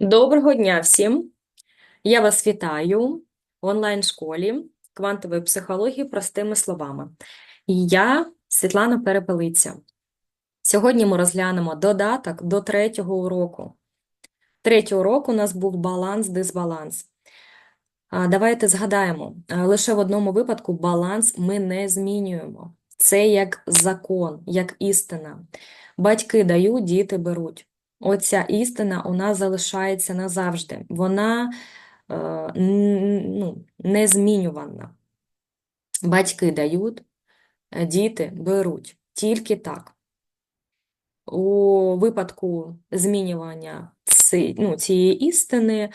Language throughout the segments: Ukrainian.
Доброго дня всім! Я вас вітаю в онлайн-школі квантової психології простими словами. Я Світлана Перепелиця. Сьогодні ми розглянемо додаток до третього уроку. Третій урок у нас був баланс-дисбаланс. Давайте згадаємо, лише в одному випадку баланс ми не змінюємо. Це як закон, як істина. Батьки дають, діти беруть. Оця істина нас залишається назавжди. Вона е, ну, незмінювана. Батьки дають, е, діти беруть. Тільки так. У випадку змінювання ці, ну, цієї істини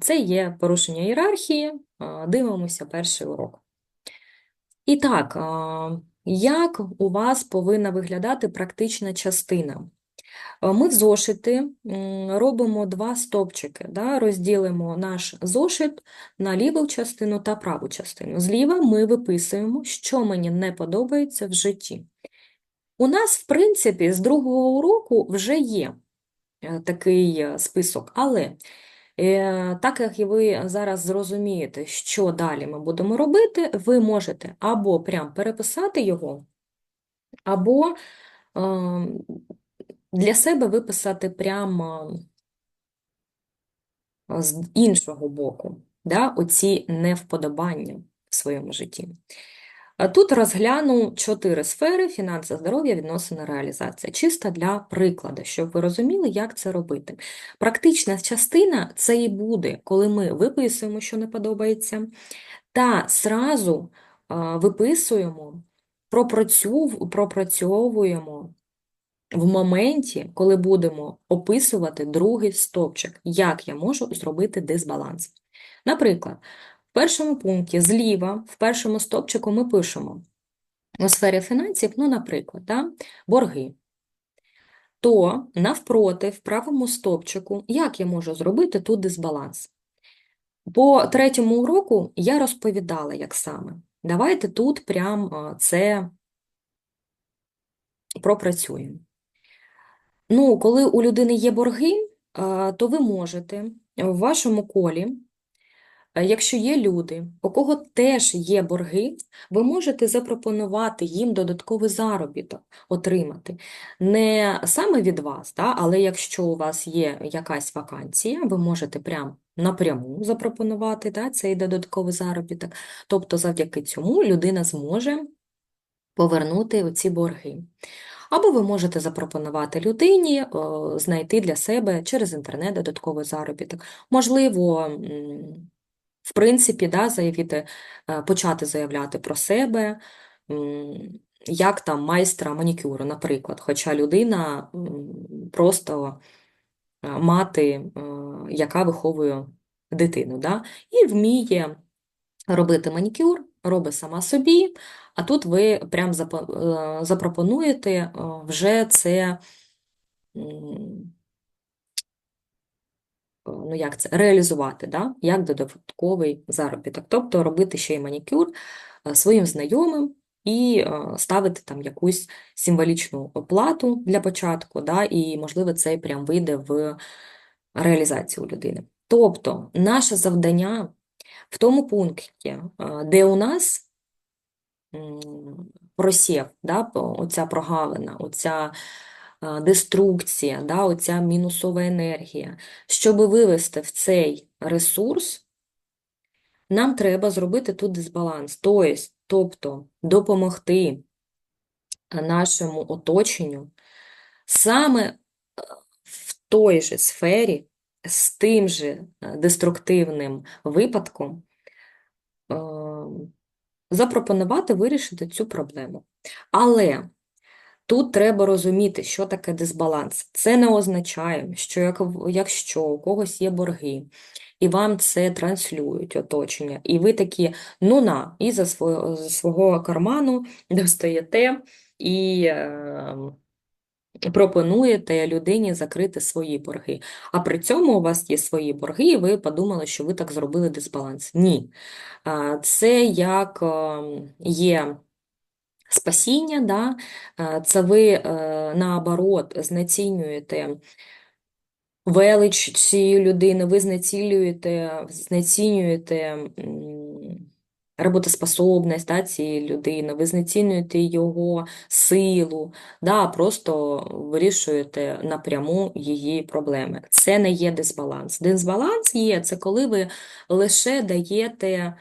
це є порушення ієрархії. Дивимося перший урок. І так, як у вас повинна виглядати практична частина? Е, Ми в зошити робимо два стовпчики, да, розділимо наш зошит на ліву частину та праву частину. Зліва ми виписуємо, що мені не подобається в житті. У нас, в принципі, з другого уроку вже є е, такий е, список, але так як ви зараз зрозумієте, що далі ми будемо робити, ви можете або прям переписати його, або е, для себе виписати прямо з іншого боку, да, оці невподобання в своєму житті. Тут розгляну чотири сфери: фінанси, здоров'я, відносини, реалізація. Чисто для прикладу, щоб ви розуміли, як це робити. Практична частина це і буде, коли ми виписуємо, що не подобається, та зразу виписуємо, пропрацьовуємо в моменті, коли будемо описувати другий стовпчик, як я можу зробити дисбаланс. Наприклад, в першому пункті зліва, в першому стовпчику ми пишемо у сфері фінансів, ну, наприклад, да, борги. То навпроти, в правому стовпчику, як я можу зробити тут дисбаланс? По третьому уроку я розповідала, як саме. Давайте тут прям це пропрацюємо. Ну, коли у людини є борги, то ви можете в вашому колі, якщо є люди, у кого теж є борги, ви можете запропонувати їм додатковий заробіток отримати. Не саме від вас, да, але якщо у вас є якась вакансія, ви можете прям напряму запропонувати да, цей додатковий заробіток. Тобто завдяки цьому людина зможе повернути оці борги. Або ви можете запропонувати людині знайти для себе через інтернет додатковий заробіток. Можливо, в принципі, да, заявити, е, почати заявляти про себе, як там майстра манікюру, наприклад. Хоча людина просто е, мати, е, яка виховує дитину, да, і вміє робити манікюр, робить сама собі, а тут ви прям е, запропонуєте е, вже це, ну як це, реалізувати, да? Як додатковий заробіток. Тобто робити ще й манікюр е, своїм знайомим і е, ставити там якусь символічну оплату для початку, да? І, можливо, це прям вийде в реалізацію людини. Тобто, наше завдання в тому пункті, е, де у нас просів, да, оця прогалина, оця е, деструкція, да, оця мінусова енергія. Щоб вивести в цей ресурс, нам треба зробити тут дисбаланс, Тобто, тобто допомогти нашому оточенню саме е, в той же сфері, з тим же е, деструктивним випадком, е, запропонувати вирішити цю проблему. Але тут треба розуміти, що таке дисбаланс. Це не означає, що якщо у когось є борги, і вам це транслюють оточення, і ви такі, ну на, і за свого, за свого карману достаєте і е, пропонуєте людині закрити свої борги. А при цьому у вас є свої борги, і ви подумали, що ви так зробили дисбаланс. Ні. Це як ем, є спасіння, да? Е, Це ви е, наоборот знецінюєте велич цієї людини, ви знецінюєте м, роботоспособність да, цієї людини, ви знецінюєте його силу, да, просто вирішуєте напряму її проблеми. Це не є дисбаланс. Дисбаланс є, це коли ви лише даєте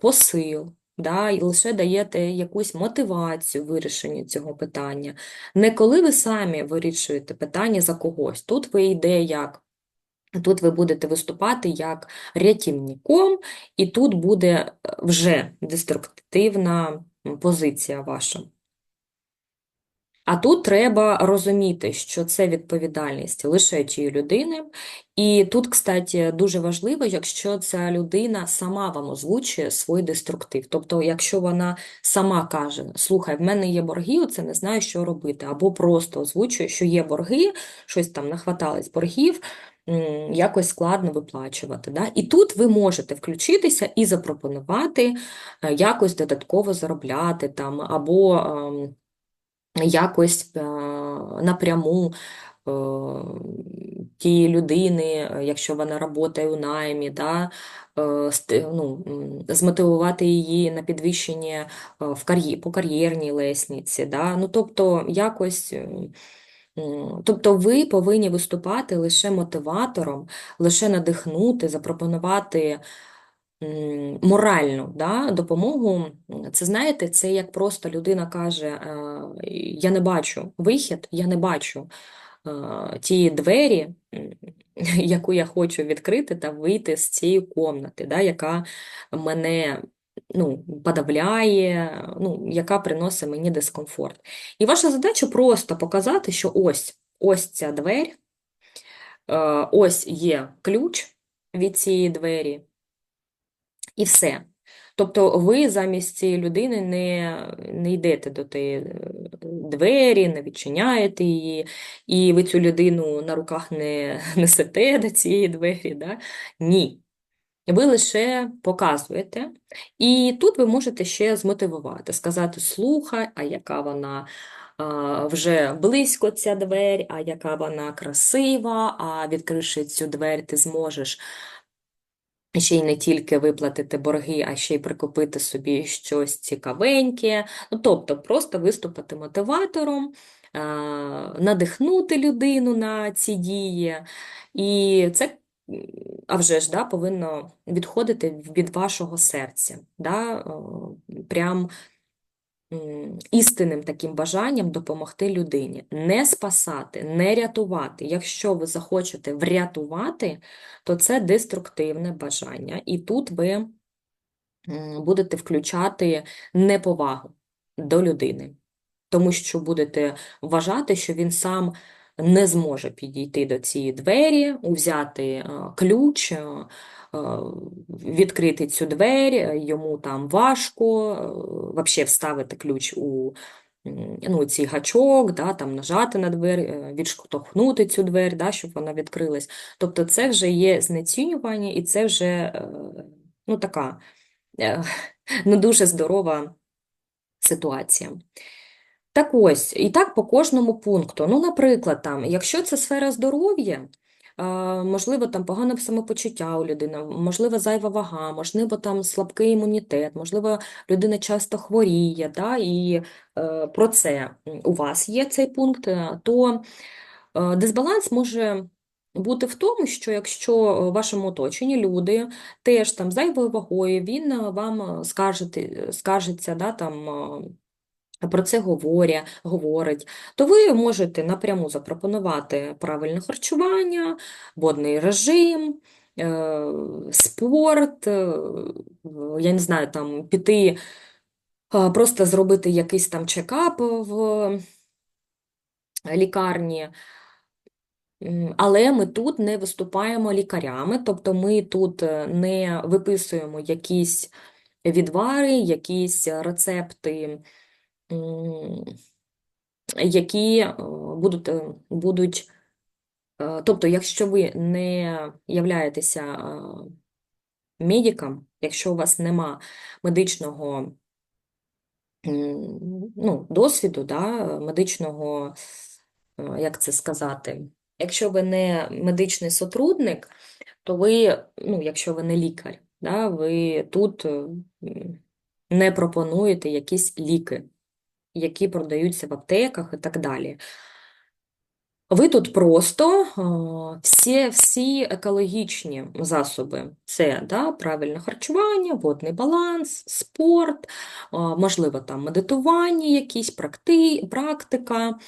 посил. Да, і лише даєте якусь мотивацію вирішенню цього питання. Не коли ви самі вирішуєте питання за когось. Тут ви йде як. Тут ви будете виступати як рятівником, і тут буде е, вже деструктивна позиція ваша. А тут треба розуміти, що це відповідальність лише тієї людини. І тут, кстати, дуже важливо, якщо ця людина сама вам озвучує свій деструктив. Тобто, якщо вона сама каже, слухай, в мене є борги, це не знаю, що робити, або просто озвучує, що є борги, щось там нахватались боргів, якось складно виплачувати. Да? І тут ви можете включитися і запропонувати е, якось додатково заробляти там, або ем, якось е, напряму е, тієї людини, якщо вона працює у наймі, да, ну, змотивувати її на підвищення в кар'є, по кар'єрній лесниці. Да? Ну, тобто, якось Тобто ви повинні виступати лише мотиватором, лише надихнути, запропонувати моральну да, допомогу. Це знаєте, це як просто людина каже: «Е, Я не бачу вихід, я не бачу е, ті двері, яку я хочу відкрити та вийти з цієї комнати, да, яка мене ну, подавляє, ну, яка приносить мені дискомфорт. І ваша задача просто показати, що ось ось ця двері, е, ось є ключ від цієї двері, і все. Тобто ви замість цієї людини не не йдете до тієї е, двері, не відчиняєте її, і ви цю людину на руках не несете до цієї двері. Да? Ні. Ви лише показуєте, і тут ви можете ще змотивувати, сказати: слухай, а яка вона вже близько ця двері, а яка вона красива, а відкривши цю двері, ти зможеш ще й не тільки виплатити борги, а ще й прикупити собі щось цікавеньке. Ну, Тобто, просто виступити мотиватором, надихнути людину на ці дії. І це а вже ж, да, повинно відходити від вашого серця, да, прям істинним таким бажанням допомогти людині, не спасати, не рятувати. Якщо ви захочете врятувати, то це деструктивне бажання. І тут ви будете включати неповагу до людини, тому що будете вважати, що він сам не зможе підійти до цієї двері, взяти е, ключ, е, е, відкрити цю двері, йому там важко, взагалі вставити ключ у ну, цей гачок, да, там нажати на двері, відштовхнути цю двері, да, щоб вона відкрилась. Тобто це вже є знецінювання, і це вже ну, така не дуже здорова ситуація. Так ось, і так по кожному пункту. Ну, наприклад, там, якщо це сфера здоров'я, можливо, там погане самопочуття у людини, можливо, зайва вага, можливо, там слабкий імунітет, можливо, людина часто хворіє, да, і е, про це у вас є цей пункт, е, то е, дисбаланс може. Бути в тому, що якщо в вашому оточенні люди теж там зайвою вагою, він вам скаржити, скаржиться, да, там, про це говорять, говорить, то ви можете напряму запропонувати правильне харчування, водний режим, е, спорт, е, я не знаю, там піти, просто зробити якийсь там чекап в лікарні. Але ми тут не виступаємо лікарями, тобто ми тут е, не виписуємо якісь відвари, якісь рецепти які е, будуть, е, будуть, е, тобто, якщо ви не являєтеся медиком, якщо у вас нема медичного ну, досвіду, да, медичного, як це сказати, якщо ви не медичний сотрудник, то ви, ну, якщо ви не лікар, да, ви тут не пропонуєте якісь ліки, які продаються в аптеках і так далі. Ви тут просто всі, всі екологічні засоби. Це да, правильне харчування, водний баланс, спорт, можливо, там медитування, якісь практи, практика,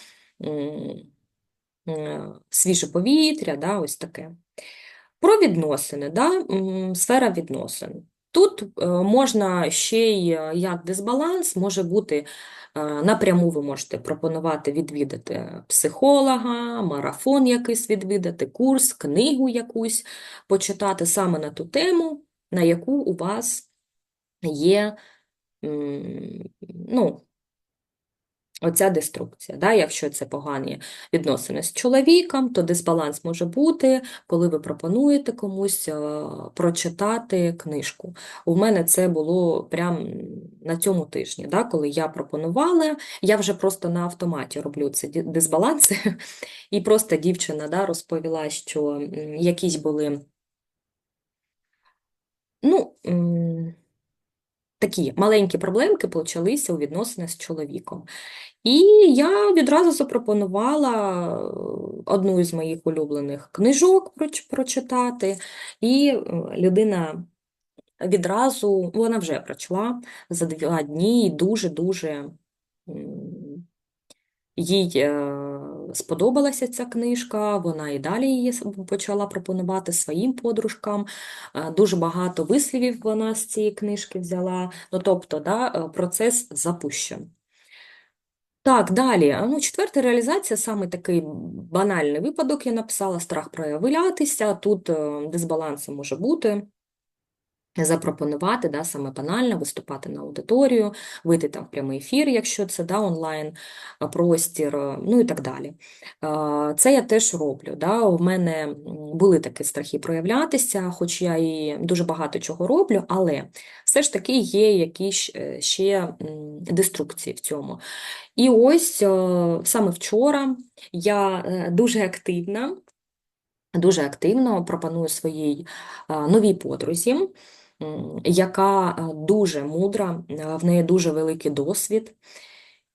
е, свіже повітря, да, ось таке. Про відносини, да, сфера відносин. Тут е, можна ще й е, як дисбаланс, може бути е, напряму ви можете пропонувати відвідати психолога, марафон якийсь відвідати, курс, книгу якусь почитати саме на ту тему, на яку у вас є ну, Оця деструкція. Да? Якщо це погані відносини з чоловіком, то дисбаланс може бути, коли ви пропонуєте комусь е, прочитати книжку. У мене це було прямо на цьому тижні, да? коли я пропонувала, я вже просто на автоматі роблю ді- дисбаланси, і просто дівчина да, розповіла, що якісь були. Ну, такі маленькі проблемки почалися у відносинах з чоловіком. І я відразу запропонувала е, одну із моїх улюблених книжок прочитати, і е, людина відразу, вона вже прочла за два дні і дуже-дуже їй е, сподобалася ця книжка, вона і далі її почала пропонувати своїм подружкам. Е, Дуже багато вислівів вона з цієї книжки взяла. Ну, тобто, да, е, процес запущений. Так, далі. Ну, четверта реалізація, саме такий банальний випадок, я написала страх проявлятися. Тут е, може бути. Запропонувати, да, саме банально, виступати на аудиторію, вийти там в прямий ефір, якщо це да, онлайн простір, е, ну і так далі. Це я теж роблю. Да. У мене були такі страхи проявлятися, хоч я і дуже багато чого роблю, але все ж таки є якісь е, ще деструкції в цьому. І ось е, саме вчора я дуже активна, дуже активно пропоную своїй новій подрузі, яка е, дуже мудра, е, в неї дуже великий досвід.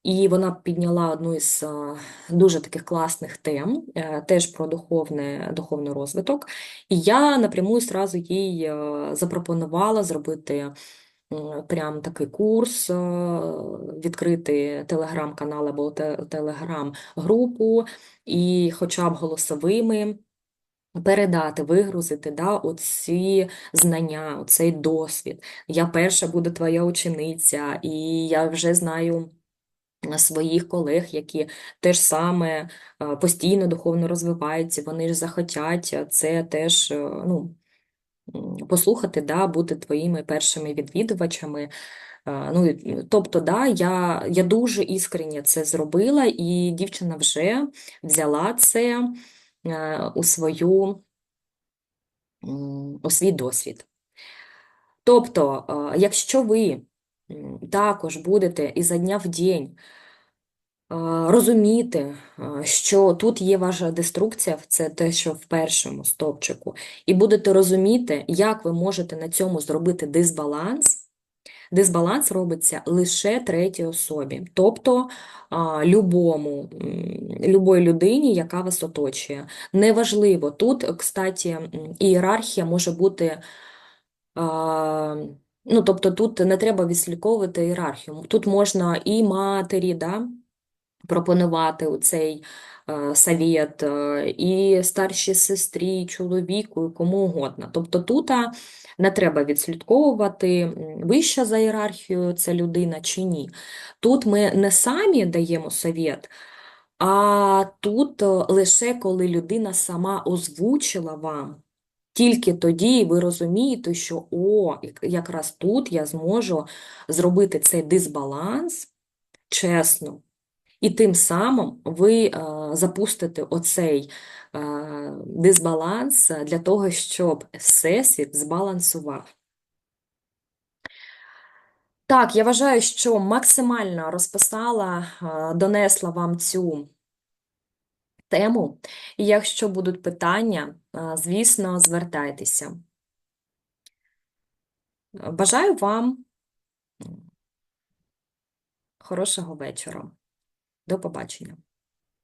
І вона підняла одну із е, дуже таких класних тем, теж про духовне, духовний розвиток. І я напряму зразу їй запропонувала зробити прям такий курс, відкрити телеграм-канал або телеграм-групу, і хоча б голосовими передати, вигрузити да, оці знання, оцей досвід. Я перша буду твоя учениця, і я вже знаю своїх колег, які теж саме постійно духовно розвиваються, вони ж захотять це теж, е, ну, послухати, да, бути твоїми першими відвідувачами. Ну, тобто, да, я, я дуже іскренне це зробила, і дівчина вже взяла це у свою, у свій досвід. Тобто, е, якщо ви також будете ізо дня в день е, розуміти, е, що тут є ваша деструкція, це те, що в першому стовпчику, і будете розуміти, як ви можете на цьому зробити дисбаланс, Дисбаланс робиться лише третій особі, тобто любому, любої людині, яка вас оточує. Неважливо, тут, кстати, ієрархія може бути, ну, тобто тут не треба відслідковувати ієрархію. Тут можна і матері, да, пропонувати у цей е, совєт, е, і старшій сестрі, і чоловіку, і кому угодно. Тобто тут не треба відслідковувати, вища за ієрархією ця людина чи ні. Тут ми не самі даємо совєт, а тут е, лише коли людина сама озвучила вам. Тільки тоді ви розумієте, що о, якраз тут я зможу зробити цей дисбаланс чесно. І тим самим ви е, запустите оцей е, дисбаланс для того, щоб Всесвіт збалансував. Так, я вважаю, що максимально розписала, е, донесла вам цю тему. І якщо будуть питання, звісно, звертайтеся. Бажаю вам хорошого вечора. До побачення.